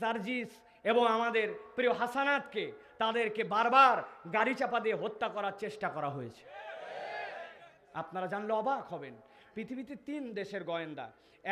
সার্জিস এবং আমাদের প্রিয় হাসানাতকে তাদেরকে বারবার গাড়ি চাপা দিয়ে হত্যা করার চেষ্টা করা হয়েছে। আপনারা জানলে অবাক হবেন, পৃথিবীতে তিন দেশের গোয়েন্দা,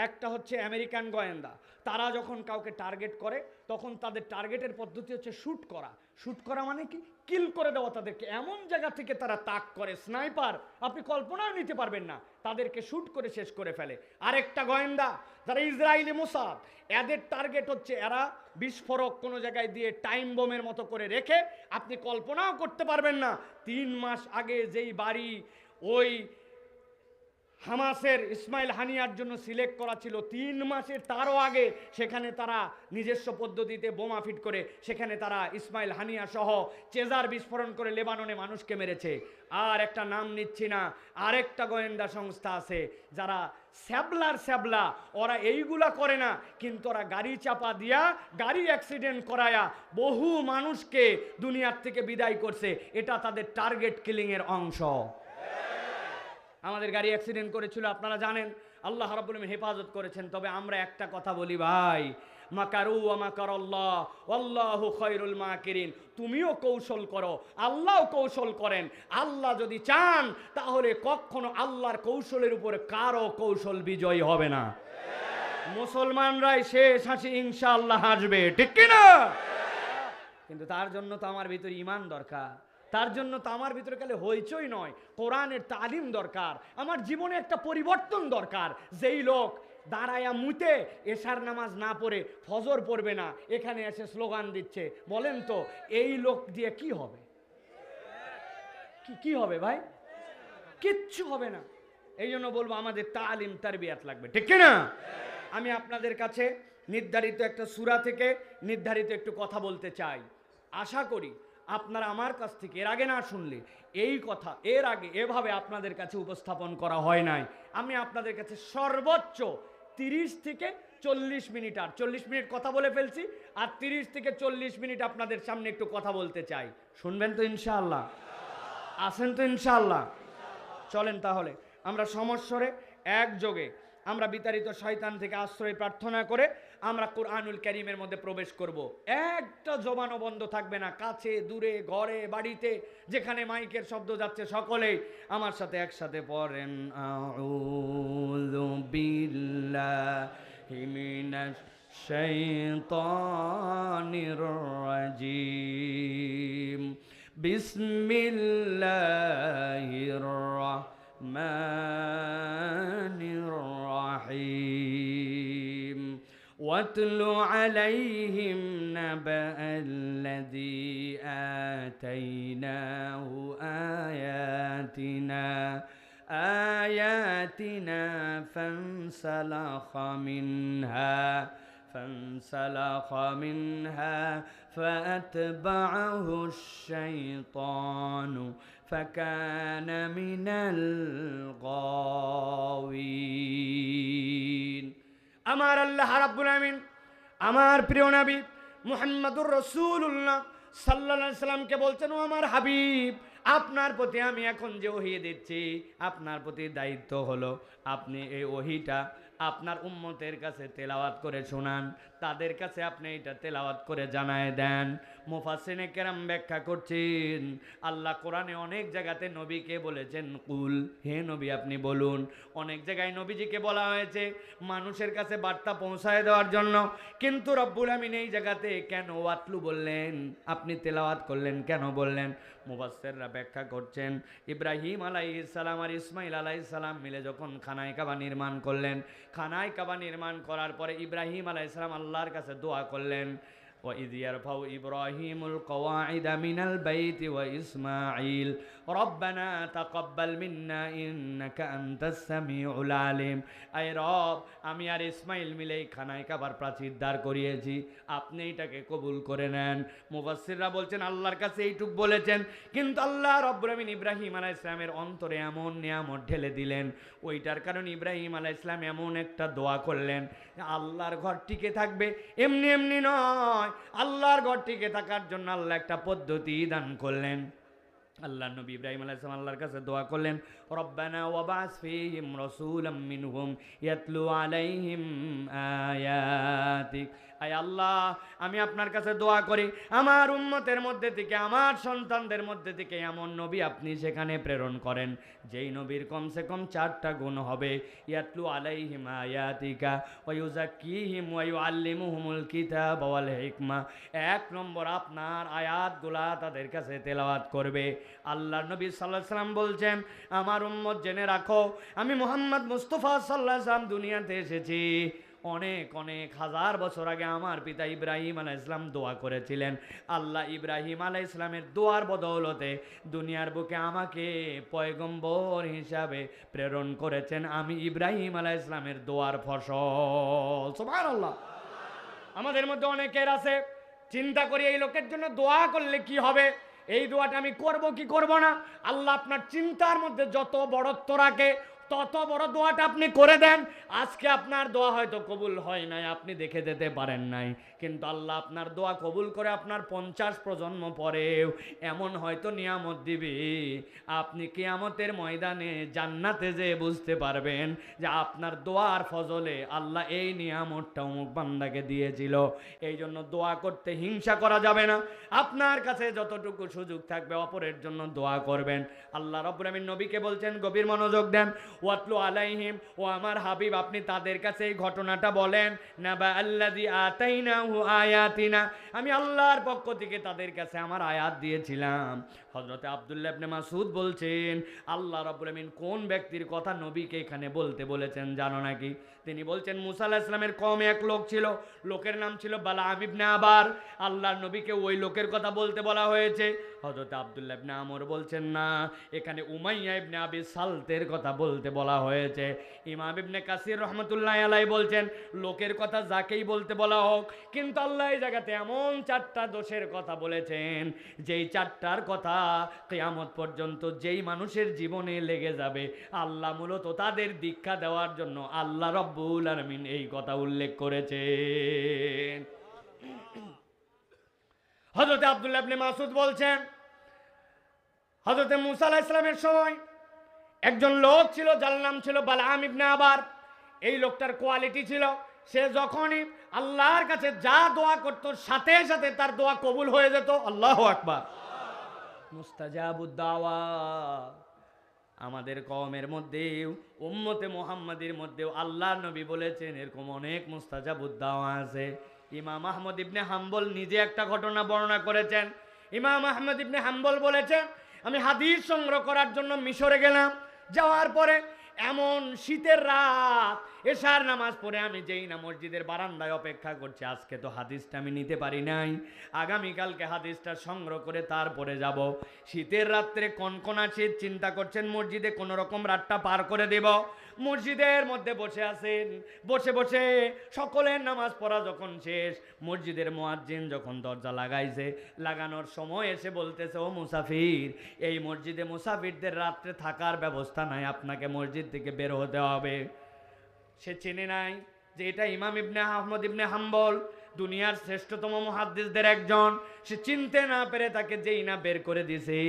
একটা হচ্ছে আমেরিকান গোয়েন্দা। তারা যখন কাউকে টার্গেট করে, তখন তাদের টার্গেটের পদ্ধতি হচ্ছে শ্যুট করা। শ্যুট করা মানে কি? কিল করে দেওয়া তাদেরকে। এমন জায়গা থেকে তারা তাক করে। স্নাইপার, আপনি কল্পনাও নিতে পারবেন না। তাদেরকে শ্যুট করে শেষ করে ফেলে। আরেকটা গোয়েন্দা, যারা ইসরায়েলি মোসাদ, এদের টার্গেট হচ্ছে এরা বিস্ফোরক কোনো জায়গায় দিয়ে টাইম বোমের মতো করে রেখে আপনি কল্পনাও করতে পারবেন না। তিন মাস আগে যেই বাড়ি, ওই হামাসের ইসমাইল হানিয়ার জন্য সিলেক্ট করা ছিল তিন মাসের। তারও আগে সেখানে তারা নিজস্ব পদ্ধতিতে বোমা ফিট করে সেখানে তারা ইসমাইল হানিয়া সহ চেজার বিস্ফোরণ করে লেবাননে মানুষকে মেরেছে। আর একটা নাম নিচ্ছি না, আরেকটা গোয়েন্দা সংস্থা আছে যারা স্যাবলার স্যাবলা, ওরা এইগুলা করে না, কিন্তু ওরা গাড়ি চাপা দিয়া, গাড়ি অ্যাক্সিডেন্ট করায়া বহু মানুষকে দুনিয়ার থেকে বিদায় করছে। এটা তাদের টার্গেট কিলিংয়ের অংশ। আমাদের গাড়ি অ্যাক্সিডেন্ট করেছিল, আপনারা জানেন, আল্লাহ আলামিন হেফাজত করেছেন। তবে আমরা একটা কথা বলি ভাই, মাকারু মাকারাল্লাহ আল্লাহু মাকিরিন। তুমিও কৌশল করো, আল্লাহও কৌশল করেন। আল্লাহ যদি চান, তাহলে কখনো আল্লাহর কৌশলের উপরে কারও কৌশল বিজয় হবে না। মুসলমানরাই শেষ হাসি, ইনশাআল্লাহ হাসবে, ঠিক কি না কিন্তু তার জন্য তো আমার ভিতরে ইমান দরকার। তার জন্য তো আমার ভিতরে খালি হইচই নয়, কোরআনের তালিম দরকার, আমার জীবনে একটা পরিবর্তন দরকার। যেই লোক দাঁড়ায়া মুতে এশার নামাজ না পড়ে ফজর পড়বে না, এখানে এসে স্লোগান দিচ্ছে, বলেন তো, এই লোক দিয়ে কি হবে? কি কি হবে ভাই? কিচ্ছু হবে না। এই জন্য বলব আমাদের তালিম, তারবিয়াত লাগবে, ঠিক না আমি আপনাদের কাছে নির্ধারিত একটা সুরা থেকে নির্ধারিত একটু কথা বলতে চাই। আশা করি আপনারা আমার কাছ থেকে এর আগে না শুনলে, এই কথা এর আগে এভাবে আপনাদের কাছে উপস্থাপন করা হয় নাই। আমি আপনাদের কাছে সর্বোচ্চ তিরিশ থেকে চল্লিশ মিনিট আর, চল্লিশ মিনিট কথা বলে ফেলছি, আর তিরিশ থেকে চল্লিশ মিনিট আপনাদের সামনে একটু কথা বলতে চাই। শুনবেন তো ইনশাআল্লাহ? আসেন তো ইনশাআল্লাহ? চলেন তাহলে, আমরা সমস্বরে একযোগে আমরা বিতাড়িত শয়তান থেকে আশ্রয় প্রার্থনা করে আমরা কোরআনুল করিমের মধ্যে প্রবেশ করব। একটা জবানো বন্ধ থাকবে না। কাছে, দূরে, ঘরে, বাড়িতে, যেখানে মাইকের শব্দ যাচ্ছে, সকলেই আমার সাথে একসাথে পড়েন। হিমিনাস শৈতানির রাজিম। واتل عليهم نبأ الذي آتيناه آياتنا آياتنا فانسلخ منها فانسلخ منها فأتبعه الشيطان فكان من الغاوين. আমার আল্লাহ রাব্বুল আমিন আমার প্রিয় নবী মুহাম্মাদুর রাসূলুল্লাহ সাল্লাল্লাহু সাল্লামকে বলছেন, ও আমার হাবিব, আপনার প্রতি আমি এখন যে ওহি দিচ্ছি, আপনার প্রতি দায়িত্ব হলো আপনি এই ওহিটা আপনার উম্মতের কাছে তেলাওয়াত করে শোনান। তাদের কাছে আপনি এটা তেলাওয়াত করে জানায় দেন। মুফাসিনে কেরাম ব্যাখ্যা করছেন, আল্লাহ কোরআনে অনেক জায়গাতে নবীকে বলেছেন, কুল, হে নবী, আপনি বলুন। অনেক জায়গায় নবীজিকে বলা হয়েছে, মানুষের কাছে বার্তা পৌঁছায় দেওয়ার জন্য। কিন্তু রব্বুল আমিন এই জায়গাতে কেন ওয়াতলু বললেন? আপনি তেলাওয়াত করলেন কেন বললেন? মুবাসেররা ব্যাখ্যা করছেন, ইব্রাহিম আলাইসালাম আর ইসমাইল আলাইসালাম মিলে যখন খানায় কাবা নির্মাণ করলেন। খানায় কাবা নির্মাণ করার পরে ইব্রাহিম আলাইসালাম আল্লাহর কাছে দোয়া করলেন। وإذ يرفع إبراهيم القواعد من البيت وإسماعيل ربنا تقبل منا إنك أنت السميع العليم أي রব আমি আর ইসমাইল মিলে এই খানায় কাবার প্রাচীর দাঁড় করিয়েছি আপনি এটাকে কবুল করে নেন মুফাসসিররা বলছেন আল্লাহর কাছে এইটুক বলেছেন কিন্তু আল্লাহ রব্বুল আমিন ইব্রাহিম আলাইহিস সালামের অন্তরে এমন নিয়ামত ঢেলে দিলেন ওইটার কারণে ইব্রাহিম আলাইহিস সালাম এমন একটা দোয়া করলেন আল্লাহর ঘর টিকে থাকবে এমনি এমনি নয় আল্লাহর ঘর টিকে থাকার জন্য আল্লাহ একটা পদ্ধতি দান করলেন। আল্লাহ নবী ইব্রাহিম আলাইহিস আল্লাহর কাছে দোয়া করলেন, রব্বানা ওয়াবাস ফীহিম রাসূলাম মিনহুম ইয়াতলু আলাইহিম আয়াতিক। আয় আল্লাহ, আমি আপনার কাছে দোয়া করি, আমার উম্মতের মধ্যে থেকে, আমার সন্তানদের মধ্যে থেকে এমন নবী আপনি সেখানে প্রেরণ করেন, যেই নবীর কমসে কম চারটা গুণ হবে, ইয়াতলু আলাইহিম আয়াতিকা ওয়ুজাক্কিহিম ওয়ুআল্লিমুহুমুল কিতাব ওয়াল হিকমা। এক নম্বর, আপনার আয়াতগুলা তাদের কাছে তেলাওয়াত করবে। আল্লাহ নবী সাল্লাহ সাল্লাম বলছেন, আমার উম্মত জেনে রাখো, আমি মোহাম্মদ মুস্তফা সাল্লাহ সাল্লাম দুনিয়াতে এসেছি। অনেক অনেক হাজার বছর আগে আমার পিতা ইব্রাহিম আলাহ ইসলাম দোয়া করেছিলেন। আল্লাহ ইব্রাহিম আলাহ ইসলামের দোয়ার বদৌলতে দুনিয়ার বুকে আমাকে পয়গম্বর হিসাবে প্রেরণ করেছেন। আমি ইব্রাহিম আলাহ ইসলামের দোয়ার ফসল। সুবহানাল্লাহ। আমাদের মধ্যে অনেকের আছে, চিন্তা করি এই লোকের জন্য দোয়া করলে কি হবে? এই দোয়াটা আমি করব কি করব না? আল্লাহ আপনার চিন্তার মধ্যে যত বড়ত্ব রাখে তত বড় দোয়াটা আপনি করে দেন, আজকে আপনার দোয়া হয়তো কবুল হয় নাই, আপনি দেখে যেতে পারেন নাই। কিন্তু আল্লাহ আপনার দোয়া কবুল করে আপনার পঞ্চাশ প্রজন্ম পরেও এমন হয়তো নিয়ামত দিবে। আপনি কিয়ামতের ময়দানে জান্নাতে যে বুঝতে পারবেন যে আপনার দোয়ার ফজলে আল্লাহ এই নিয়ামতটা অমুক বান্দাকে দিয়েছিল। এই জন্য দোয়া করতে হিংসা করা যাবে না। আপনার কাছে যতটুকু সুযোগ থাকবে অপরের জন্য দোয়া করবেন। আল্লাহ রব্বুল নবীকে বলছেন, গভীর মনোযোগ দেন। ওয়াতলু আলাইহিম। ও আমার হাবিব, আপনি তাদের কাছে এই ঘটনাটা বলেন। না বা আল্লাদি আতাইনাহু আয়াতিনা। আমি আল্লাহর পক্ষ থেকে তাদের কাছে আমার আয়াত দিয়েছিলাম। হজরতে আবদুল্লাহ ইবনে মাসুদ বলছেন, আল্লাহ রাব্বুল আমিন কোন ব্যক্তির কথা নবীকে এখানে বলতে বলেছেন জানো নাকি? তিনি বলছেন, মুসা ইসলামের কম এক লোক ছিল, লোকের নাম ছিল বালা আমিবনে আবার। আল্লাহর নবীকে ওই লোকের কথা বলতে বলা হয়েছে। হজরত আবদুল্লাহ ইবনে আমর বলছেন, না, এখানে উমাইয়া ইবনে আবি সালতের কথা বলতে বলা হয়েছে। ইমাম ইবনে কাসির রহমতুল্লাহ আলাই বলছেন, লোকের কথা যাকেই বলতে বলা হোক, কিন্তু আল্লাহ এই জায়গাতে এমন চারটা দোষের কথা বলেছেন, যেই চারটার কথা কেয়ামত পর্যন্ত যেই মানুষের জীবনে লেগে যাবে, আল্লাহ মূলত তাদের দীক্ষা দেওয়ার জন্য আল্লাহ রব্বুল আলমিন এই কথা উল্লেখ করেছেন। হজরত আবদুল্লাহ ইবনে মাসুদ বলছেন হজরতে মুসা ইসলামের সময় একজন লোক ছিল, যার নাম ছিল বালাম ইবনে আবার। এই লোকটার কোয়ালিটি ছিল, সে যখনই আল্লাহর কাছে যা দোয়া করত, সাথে সাথে তার দোয়া কবুল হয়ে যেত। আল্লাহ আকবার। মুস্তাজাবুদ্দাওয়া। আমাদের কমের মধ্যেও, উম্মতে মোহাম্মদের মধ্যেও আল্লাহ নবী বলেছেন, এরকম অনেক মুস্তাজাবুদ্দাওয়া আছে। ইমাম আহমদ ইবনে হাম্বল নিজে একটা ঘটনা বর্ণনা করেছেন। ইমাম আহমদ ইবনে হাম্বল বলেছেন, আমি হাদিস সংগ্রহ করার জন্য মিশরে গেলাম। যাওয়ার পরে এমন শীতের রাত, এশার নামাজ পড়ে আমি যেই না মসজিদের বারান্দায় অপেক্ষা করছি, আজকে তো হাদিসটা আমি নিতে পারি নাই। আগামীকালকে হাদিসটা সংগ্রহ করে তারপরে যাব। শীতের রাত্রে কনকনা শীত চিন্তা করছেন মসজিদে কোনো রকম রাতটা পার করে দেব। মসজিদের মধ্যে বসে আছেন। বসে বসে সকলের নামাজ পড়া যখন শেষ, মসজিদের মোয়াজ্জিন যখন দরজা লাগাইছে, লাগানোর সময় এসে বলতেছে, ও মুসাফির, এই মসজিদে মুসাফিরদের রাত্রে থাকার ব্যবস্থা নাই, আপনাকে মসজিদ থেকে বের হতে হবে। সে চেনে নাই যে এটা ইমাম ইবনে আহমদ ইবনে হাম্বল, দুনিয়ার শ্রেষ্ঠতম মুহাদ্দিসদের একজন। সে চিনতে না পেরে তাকে যেই না বের করে দিছে।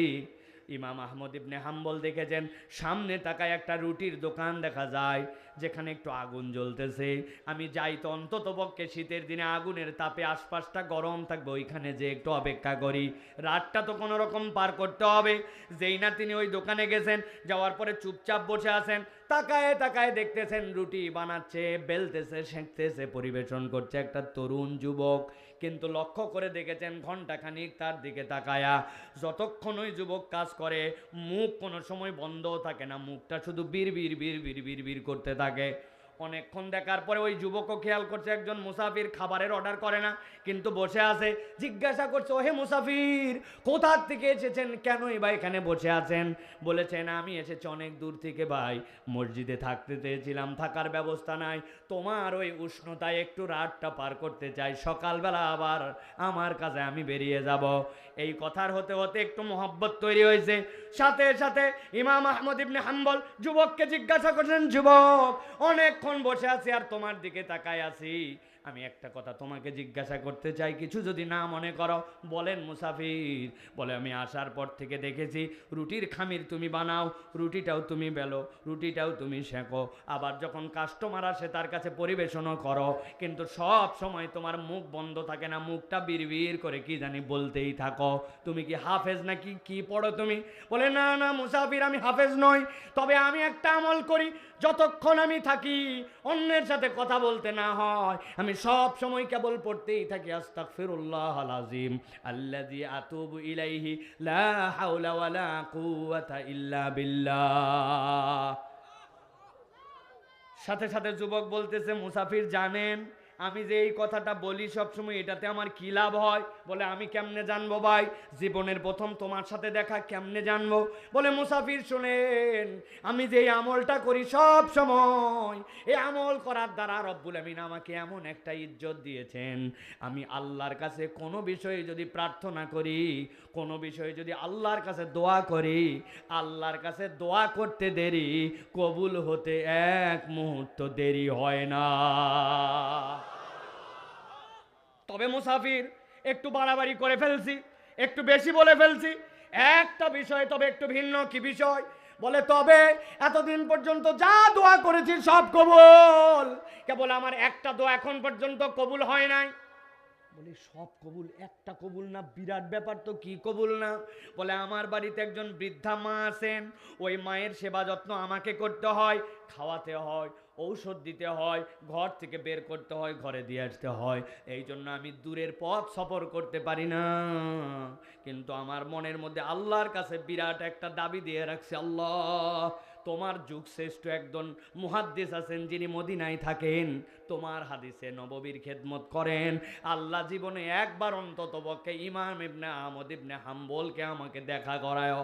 ইমাম আহমদ ইবনে হাম্বল দেখেছেন, সামনে তাকায় একটা রুটির দোকান দেখা যায়, যেখানে একটু আগুন জ্বলতেছে। আমি যাই তো অন্তত পক্ষে শীতের দিনে আগুনের তাপে আশপাশটা গরম থাকবে, ওইখানে যে একটু অপেক্ষা করি। রাতটা তো কোনো রকম পার করতে হবে। যেই না তিনি ওই দোকানে গেছেন, যাওয়ার পরে চুপচাপ বসে আছেন, তাকায় তাকায় দেখতেছেন রুটি বানাচ্ছে, বেলতেছে, সেঁকতেছে, পরিবেশন করছে একটা তরুণ যুবক। কিন্তু লক্ষ্য করে দেখেছেন ঘন্টাখানিক তার দিকে তাকায়া। যতক্ষণ ওই যুবক কাজ করে, মুখ কোনো সময় বন্ধও থাকে না। মুখটা শুধু বীর বীর বীর বীর বীর বীর করতে থাকে। অনেকক্ষণ দেখার পরে ওই যুবকও খেয়াল করছে একজন মুসাফির খাবারের অর্ডার করে না, কিন্তু বসে আছে, জিজ্ঞাসা করছে, ওহে মুসাফির, কোথার থেকে এসেছেন? কেনই বা এখানে বসে আছেন? বলেছেন, আমি এসেছি অনেক দূর থেকে ভাই, মসজিদে থাকতে চেয়েছিলাম, থাকার ব্যবস্থা নাই। তোমার ওই উষ্ণতায় একটু রাতটা পার করতে চাই, সকালবেলা আবার আমার কাছে আমি বেরিয়ে যাব। এই কথার হতে হতে একটু মহব্বত তৈরি হয়েছে। সাথে সাথে ইমাম আহমদ ইবনে হাম্বল যুবককে জিজ্ঞাসা করছেন, যুবক, অনেকক্ষণ বসে আছি আর তোমার দিকে তাকায় আছি। আমি একটা কথা তোমাকে জিজ্ঞাসা করতে চাই, কিছু যদি না মনে করো, বলেন মুসাফির। বলে, আমি আসার পর থেকে দেখেছি, রুটির খামির তুমি বানাও, রুটিটাও তুমি বেলো, রুটিটাও তুমি শেখো আবার যখন কাস্টমার আসে, তার কাছে পরিবেশনও করো। কিন্তু সব সময় তোমার মুখ বন্ধ থাকে না, মুখটা বিড়বিড় করে কি জানি বলতেই থাকো। তুমি কি হাফেজ নাকি? কি পড়ো তুমি? বলে, না না মুসাফির, আমি হাফেজ নই। তবে আমি একটা আমল করি, যতক্ষণ আমি থাকি, অন্যের সাথে কথা বলতে না হয়। আমি সব সময় কেবল পড়তেই থাকি আস্তাগফিরুল্লাহ আলাজিম আল্লাযী আতুবু ইলাইহি, লা হাওলা ওয়ালা কুওয়াতা ইল্লা বিল্লাহ। সাথে সাথে যুবক বলতেছে, মুসাফির জানেন? আমি যে এই কথাটা বলি সবসময়, এটাতে আমার কি লাভ হয়? বলে, আমি কেমনে জানব ভাই? জীবনের প্রথম তোমার সাথে দেখা, কেমনে জানব? বলে, মুসাফির শোনেন, আমি যে আমলটা করি সব সময় এই আমল করার দ্বারা রব্বুল আমিন আমাকে এমন একটা ইজ্জত দিয়েছেন। আমি আল্লাহর কাছে কোনো বিষয়ে যদি প্রার্থনা করি কোনো বিষয়ে যদি আল্লাহর কাছে দোয়া করি, আল্লাহর কাছে দোয়া করতে দেরি, কবুল হতে এক মুহূর্ত দেরি হয় না। তবে মুসাফির, একটু বাড়াবাড়ি করে ফেলছি, একটু বেশি বলে ফেলছি, একটা বিষয় তবে একটু ভিন্ন কি বিষয়? বলে, তবে এতদিন পর্যন্ত যা দোয়া করেছি সব কবুল। কেবল আমার একটা দোয়া এখন পর্যন্ত কবুল হয় নাই। বলে, সব কবুল, একটা কবুল না, বিরাট ব্যাপার তো কি কবুল না? বলে, আমার বাড়িতে একজন বৃদ্ধা মা আছেন, ওই মায়ের সেবা যত্ন আমাকে করতে হয়, খাওয়াতে হয়, ঔষধ দিতে হয়, ঘর থেকে বের করতে হয়, ঘরে দিয়ে আসতে হয়। এই জন্য আমি দূরের পথ সফর করতে পারি না। কিন্তু আমার মনের মধ্যে আল্লাহর কাছে বিরাট একটা দাবি দিয়ে রাখছে, আল্লাহ তোমার যুগ শ্রেষ্ঠ একজন মুহাদ্দিস আছেন যিনি মদিনায় থাকেন। তোমার হাদিসে নববীর খেদমত করেন। আল্লাহ জীবনে একবার অন্তত পক্ষে ইমাম ইবনে আহমদ ইবনে হাম্বলকে আমাকে দেখা করায়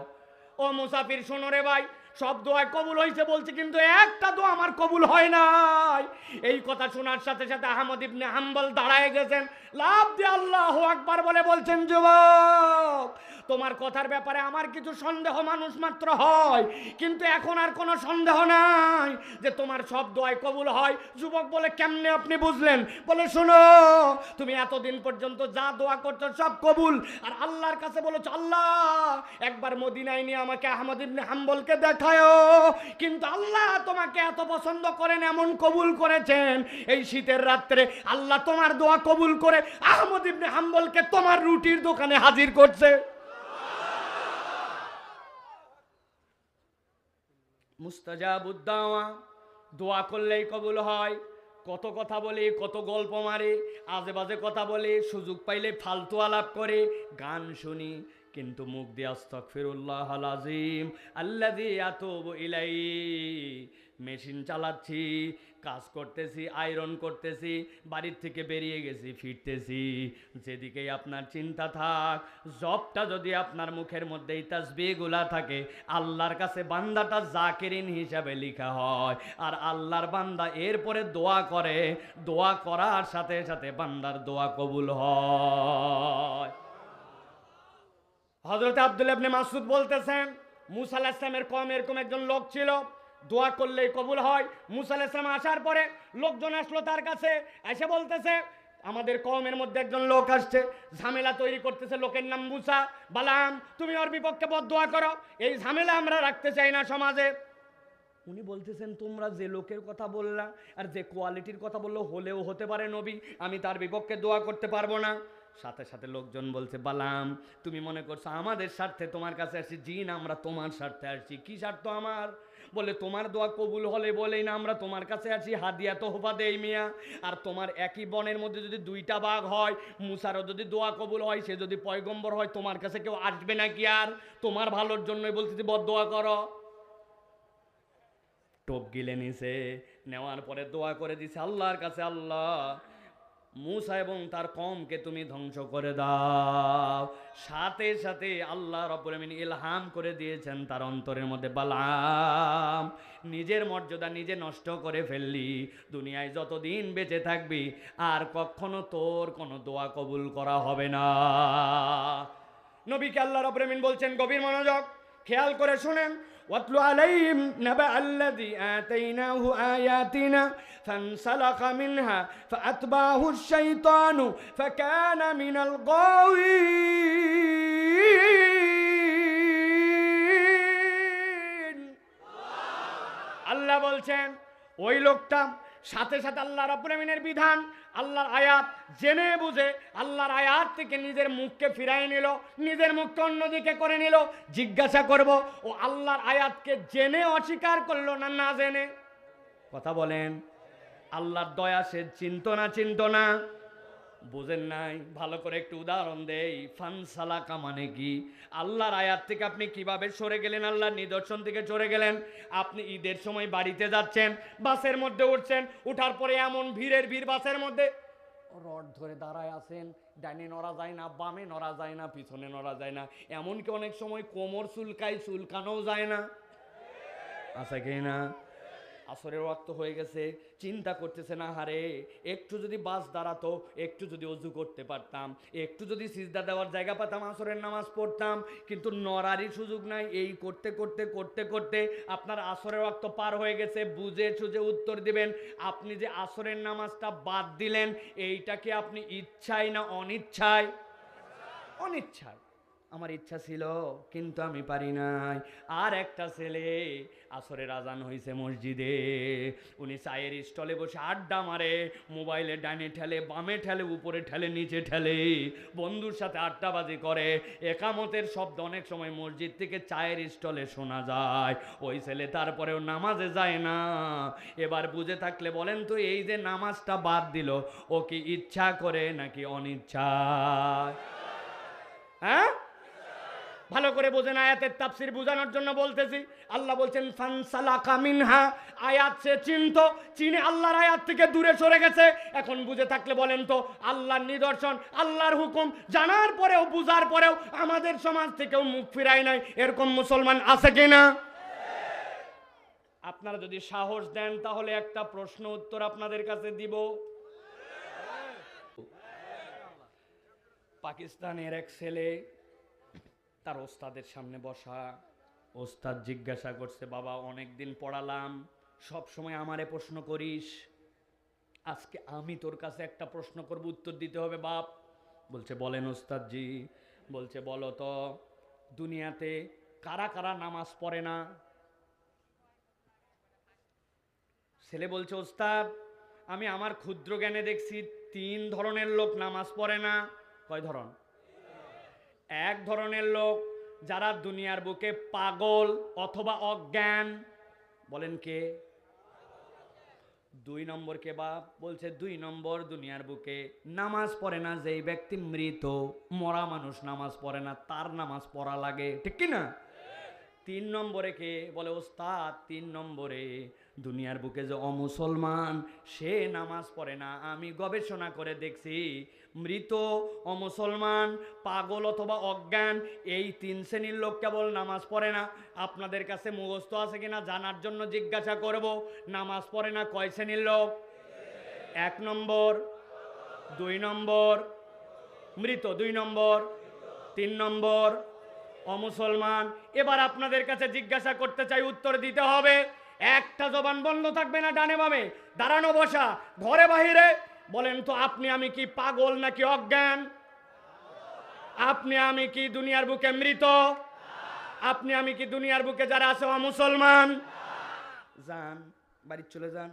ও মুসাফির, শোনো রে ভাই, সব দোয়া কবুল হয়েছে বলছে, কিন্তু একটা দোয়া আমার কবুল হয় নাই। এই কথা শোনার সাথে সাথে আহমদ ইবনে হাম্বল দাঁড়ায় গেছেন। লাভ দিয়ে আল্লাহ আকবার বলে বলছেন, যুবক, তোমার কথার ব্যাপারে আমার কিছু সন্দেহ মানুষ মাত্র হয়। কিন্তু এখন আর কোনো সন্দেহ নাই যে তোমার সব দোয়াই কবুল হয়। যুবক বলে, কেমনে আপনি বুঝলেন? বলে, শোনো, তুমি এতদিন পর্যন্ত যা দোয়া করছ সব কবুল। আর আল্লাহর কাছে বলেছ, আল্লাহ, একবার মদিনায় নিয়ে আমাকে আহমদ ইবনে হাম্বলকে দেখায়ও কিন্তু আল্লাহ তোমাকে এত পছন্দ করেন, এমন কবুল করেছেন এই শীতের রাত্রে আল্লাহ তোমার দোয়া কবুল করে আহমদ ইবনে হাম্বলকে তোমার রুটির দোকানে হাজির করছে। মুস্তাজাবুদ্দাওয়া দোয়া করলেই কবুল হয়। কত কথা বলে, কত গল্প মারে আজে বাজে কথা বলে, সুযোগ পাইলে ফালতু আলাপ করে, গান শুনি কিন্তু মুখ দিয়ে আস্তাগফিরুল্লাহ আল আজিম আল্লাযী আতুবু ইলাই মেশিন চালাচ্ছি, কাজ করতেছি, আয়রন করতেছি, বাড়ির থেকে বেরিয়ে গেছি, ফিরতেছি। যেদিকেই আপনার চিন্তা থাক, জবটা যদি আপনার মুখের মধ্যে এই তাসবিহগুলা থাকে, আল্লাহর কাছে বান্দাটা জাকেরিন হিসাবে লেখা হয়। আর আল্লাহর বান্দা এরপরে দোয়া করে, দোয়া করার সাথে সাথে বান্দার দোয়া কবুল হয়। হজরত আব্দুল ইবনে মাসুদ বলতেছেন, মুসা ইসলামের কম এরকম একজন লোক ছিল, দোয়া করলেই কবুল হয়। মুসা ইসলাম আসার পরে লোকজন আসলো তার কাছে, এসে বলতেছে, আমাদের কমের মধ্যে একজন লোক আসছে, ঝামেলা তৈরি করতেছে, লোকের নাম মুসা। বালাম, তুমি ওর বিপক্ষে বদ দোয়া করো। এই ঝামেলা আমরা রাখতে চাই না সমাজে। উনি বলতেছেন, তোমরা যে লোকের কথা বললা আর যে কোয়ালিটির কথা বলল, হলেও হতে পারে নবী, আমি তার বিপক্ষে দোয়া করতে পারব না। সাথে সাথে লোকজন বলছে, বালাম, তুমি মনে করছ আমাদের স্বার্থে তোমার কাছে আসছি জিন আমরা তোমার স্বার্থে আসছি কি স্বার্থ আমার? বলে, তোমার দোয়া কবুল হলে বলেই না আমরা তোমার কাছে আছি হাদিয়া তো তোহফা দেই মিয়া। আর তোমার একই বনের মধ্যে যদি দুইটা বাঘ হয়, মুসারও যদি দোয়া কবুল হয়, সে যদি পয়গম্বর হয়, তোমার কাছে কেউ আসবে না কি আর? তোমার ভালোর জন্যই বলতেছি বদ দোয়া করো। টোপ গিলে নিছে, নেওয়ার পরে দোয়া করে দিছে, আল্লাহর কাছে আল্লাহ মুসা এবং তার কমকে তুমি ধ্বংস করে দাও। সাথে সাথে আল্লাহ আমিন ইলহাম করে দিয়েছেন তার অন্তরের মধ্যে, বালাম। নিজের মর্যাদা নিজে নষ্ট করে ফেললি। দুনিয়ায় যতদিন বেঁচে থাকবি, আর কখনো তোর কোনো দোয়া কবুল করা হবে না। নবীকে আল্লাহ রব্বুল বলছেন, গভীর মনোযোগ, খেয়াল করে শুনেন। واتل عليهم نبأ الذي آتيناه آياتنا فانسلخ منها فأتبعه الشيطان فكان من الغاوين আল্লাহ বলছেন ওই লোকটা সাথে সাথে আল্লাহ রাব্বুল আমিনের বিধান, আল্লাহর আয়াত জেনে বুঝে আল্লাহর আয়াত থেকে নিজের মুখকে ফিরাই নিল, নিজের মুখকে অন্যদিকে করে নিল, জিজ্ঞাসা করব, ও আল্লাহর আয়াতকে জেনে অস্বীকার করল না না জেনে? কথা বলেন, আল্লাহর দয়া সে চিন্ত না চিন্ত না। বুঝেন নাই? ভালো করে একটু উদাহরণ দেই। ফানসালাকা মানে কি? আল্লাহর আয়াত থেকে আপনি কীভাবে সরে গেলেন? আল্লাহর নিদর্শন থেকে সরে গেলেন? আপনি ঈদের সময় বাড়িতে যাচ্ছেন, বাসের মধ্যে উঠছেন, উঠার পরে এমন ভিড়ের ভিড় বাসের মধ্যে? রড ধরে দাঁড়ায় আছেন ডাইনে নড়া যায় না, বামে নড়া যায় না, পিছনে নড়া যায় না। এমনকি অনেক সময় কোমর চুলকায় চুলকানোও যায় না। আছে কি না? আসরের ওয়াক্ত হয়ে গেছে, চিন্তা করতেছে, না হারে, একটু যদি বাস দাঁড়াতো, একটু যদি অজু করতে পারতাম, একটু যদি সিজদা দেওয়ার জায়গা পাতাম, আসরের নামাজ পড়তাম, কিন্তু নড়ারই সুযোগ নাই, এই করতে করতে করতে করতে আপনার আসরের ওয়াক্ত পার হয়ে গেছে, বুঝে সুঝে উত্তর দিবেন, আপনি যে আসরের নামাজটা বাদ দিলেন এইটাকে আপনি ইচ্ছায় না অনিচ্ছায়? অনিচ্ছায়। আমার ইচ্ছা ছিল, কিন্তু আমি পারি নাই। আর একটা ছেলে আসরে রাজান হয়েছে মসজিদে। উনি চায়ের স্টলে বসে আড্ডা মারে, মোবাইলে ডানে ঠেলে, বামে ঠেলে, উপরে ঠেলে, নিচে ঠেলে, বন্ধুর সাথে আড্ডাবাজি করে। একামতের শব্দ অনেক সময় মসজিদ থেকে চায়ের স্টলে শোনা যায়। ওই ছেলে তারপরেও নামাজে যায় না। এবার বুঝে থাকলে বলেন তো, এই যে নামাজটা বাদ দিল, ও কি ইচ্ছা করে নাকি অনিচ্ছায় হ্যাঁ? ভালো করে বোঝেন আয়াতের তাফসির বোঝানোর জন্য বলতেছি। আল্লাহ বলছেন, ফানসালাকা মিনহা। আয়াত সে চিনত, চিনে আল্লাহর আয়াত থেকে দূরে সরে গেছে। এখন বুঝে থাকলে বলেন তো, আল্লাহর নিদর্শন, আল্লাহর হুকুম জানার পরেও, বুঝার পরেও আমাদের সমাজ থেকেও মুখ ফিরায় নাই। এরকম মুসলমান আছে কিনা আপনারা যদি সাহস দেন, তাহলে একটা প্রশ্ন উত্তর আপনাদের কাছে দিব। পাকিস্তানের এক ছেলে তার ওস্তাদের সামনে বসা। ওস্তাদ জিজ্ঞাসা করছে, বাবা অনেক দিন পড়ালাম, সব সময় আমারে প্রশ্ন করিস। আজকে আমি তোর কাছে একটা প্রশ্ন করব, উত্তর দিতে হবে, বাপ। বলছে, বলেন ওস্তাদজি। বলছে, বলো তো, দুনিয়াতে কারা কারা নামাজ পড়ে না? ছেলে বলছে, ওস্তাদ, আমি আমার ক্ষুদ্র জ্ঞানে দেখছি তিন ধরনের লোক নামাজ পড়ে না। কয় ধরন? এক ধরনের লোক যারা দুনিয়ার বুকে পাগল অথবা অজ্ঞান। বলেন কে? দুই নম্বর কে বা বলছে দুই নম্বর দুনিয়ার বুকে নামাজ পড়ে না, যেই ব্যক্তি মৃত, মরা মানুষ নামাজ পড়ে না, তার নামাজ পড়া লাগে। ঠিক কি না? তিন নম্বরে কে? বলে ওস্তাদ, তিন নম্বরে দুনিয়ার বুকে যে অমুসলমান, সে নামাজ পড়ে না। আমি গবেষণা করে দেখছি, মৃত, অমুসলমান, পাগল অথবা অজ্ঞান, এই তিন শ্রেণির লোক কেবল নামাজ পড়ে না। আপনাদের কাছে মুখস্থ আছে কিনা জানার জন্য জিজ্ঞাসা করব, নামাজ পড়ে না কয় শ্রেণির লোক? এক নম্বর, দুই নম্বর, মৃত দুই নম্বর, তিন নম্বর, অমুসলমান। এবার আপনাদের কাছে জিজ্ঞাসা করতে চাই, উত্তর দিতে হবে। একটা জবান বন্ধ থাকবে না ডানে বামে। দাঁড়ানো বসা, ঘরে বাহিরে। বলেন তো, আপনি আমি কি পাগল নাকি অজ্ঞান? আপনি আমি কি দুনিয়ার বুকে মৃত? আপনি আমি কি দুনিয়ার বুকে যারা আছে অমুসলমান যান, বাড়ি চলে যান।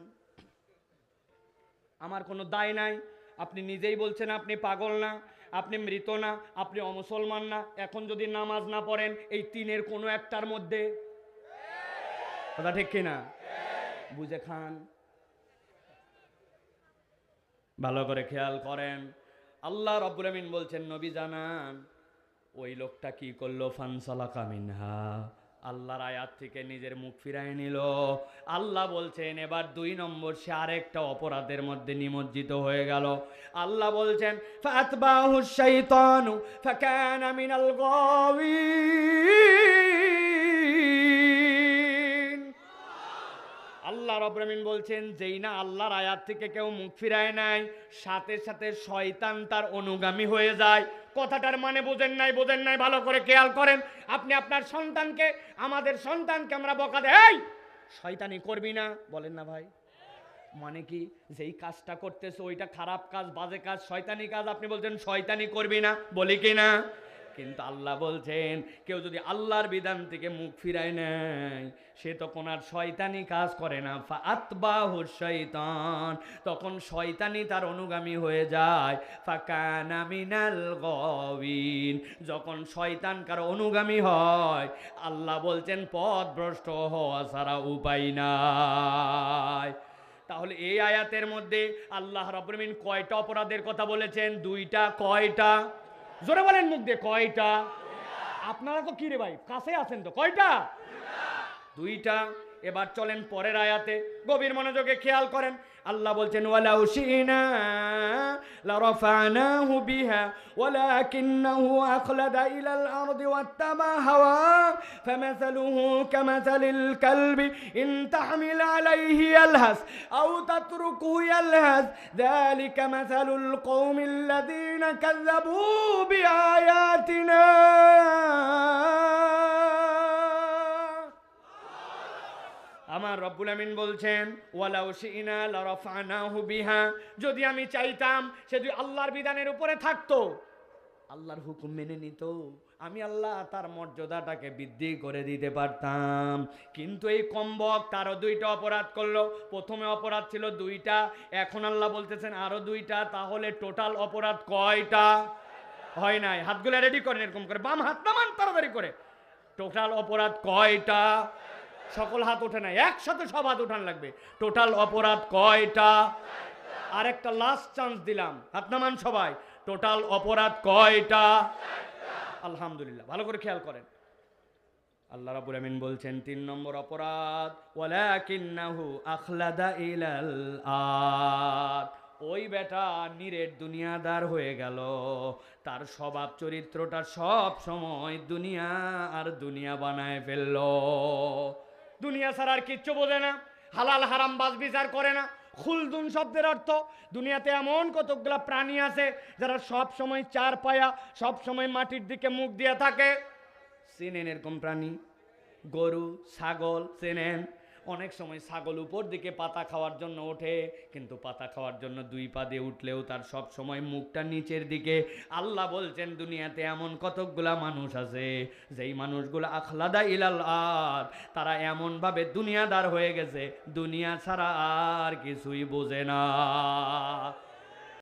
আমার কোনো দায় নাই। আপনি নিজেই বলছেন আপনি পাগল না, আপনি মৃত না, আপনি অমুসলমান না। এখন যদি নামাজ না পড়েন, এই তিনের কোনো একটার মধ্যে কথা ঠিক কিনা? বুঝে খান। ভালো করে খেয়াল করেন। আল্লাহ রব্বুল আমিন বলছেন, নবী জানান, ওই লোকটা কি করল? ফানসালা কামিনহা আল্লাহর আয়াত থেকে নিজের মুখ ফিরায় নিল। আল্লাহ বলছেন, এবার দুই নম্বর সে আরেকটা অপরাধের মধ্যে নিমজ্জিত হয়ে গেল। আল্লাহ বলছেন, ফাতবাহু শাইতানু ফাকানা মিনাল গাওয়িন রব্রামিন বলছেন, যেই না আল্লাহর আয়াত থেকে কেউ মুখ ফিরায় নাই, সাথে সাথে শয়তান তার অনুগামী হয়ে যায়। কথাটার মানে বোঝেন নাই বোঝেন নাই, ভালো করে খেয়াল করেন। আপনি আপনার সন্তানকে, আমাদের সন্তানকে আমরা বকা দেয় শয়তানি করবি না? বলেন না ভাই। মানে কি, যেই কাজটা করতেছে, ওইটা খারাপ কাজ, বাজে কাজ, শয়তানি কাজ? আপনি বলছেন, শয়তানি করবি না? বলি কি না? কিন্তু আল্লাহ বলছেন, কেউ যদি আল্লাহর বিধান থেকে মুখ ফিরায় নেয়, সে তখন আর শয়তানি কাজ করে না। আতবাহ শয়তান। তখন শয়তানি তার অনুগামী হয়ে যায়। ফাকানা মিনাল গবিন যখন শয়তান কারও অনুগামী হয়, আল্লাহ বলছেন পথ ভ্রষ্ট হওয়া ছাড়া উপায় নাই। তাহলে এই আয়াতের মধ্যে আল্লাহ রবরমিন কয়টা অপরাধের কথা বলেছেন? দুইটা, কয়টা? জোরে বলেন মুখ দিয়ে কয়টা? আপনারা তো কি রে ভাই কাছে আছেন তো কয়টা? দুইটা। এবার চলেন পরের আয়াতে। গভীর মনোযোগে খেয়াল করেন। আল্লাহ বলছেন, ওয়ালাউ বিহা হাওয়া ইন আমার রব্বুল আমিন বলছেন, ওয়ালাউ শিনা লারাফানাহু বিহা। যদি আমি চাইতাম, সে যদি আল্লাহর বিধানের উপরে থাকতো, আল্লাহর হুকুম মেনে নিত। আমি আল্লাহ তার মর্যাদাটাকে বৃদ্ধি করে দিতে পারতাম। কিন্তু এই কম্বক তারও দুইটা অপরাধ করল। প্রথমে অপরাধ ছিল দুইটা। এখন আল্লাহ বলতেছেন, আরও দুইটা, তাহলে টোটাল অপরাধ কয়টা? হয় নাই? হাতগুলো রেডি করেন এরকম করে। বাম হাত নামান তাড়াতাড়ি করে। টোটাল অপরাধ কয়টা? সকল হাত ওঠে না একসাথে সব হাত উঠান লাগবে। টোটাল অপরাধ কয়টা? আর একটা লাস্ট চান্স দিলাম। হাত নামান সবাই। টোটাল অপরাধ কয়টা? আলহামদুলিল্লাহ, ভালো করে খেয়াল করেন। আল্লাহ রাব্বুল আমিন বলছেন, তিন নম্বর অপরাধ, ওয়ালাকিন্নাহু আখলাদা ইলাল আদ। ওই বেটা নিরেট দুনিয়াদার হয়ে গেল। তার স্বভাব চরিত্রটা সব সময় দুনিয়া আর দুনিয়া বানায় ফেলল। দুনিয়া ছাড়া আর কিচ্ছু বোঝে না। হালাল, হারাম বাস বিচার করে না। খুলদুন শব্দের অর্থ, দুনিয়াতে এমন কতগুলা প্রাণী আছে যারা সব সময় চার পায়া, সব সময় মাটির দিকে মুখ দিয়ে থাকে। চেনেন এরকম প্রাণী? গরু, ছাগল, চেনেন? অনেক সময় ছাগল উপর দিকে পাতা খাওয়ার জন্য ওঠে, কিন্তু পাতা খাওয়ার জন্য দুই পা দিয়ে উঠলেও তার সব সময় মুখটা নিচের দিকে। আল্লাহ বলছেন, দুনিয়াতে এমন কতকগুলা মানুষ আছে, যেই মানুষগুলো আখলাদা ইলাল আর তারা এমনভাবে দুনিয়াদার হয়ে গেছে, দুনিয়া ছাড়া আর কিছুই বোঝে না।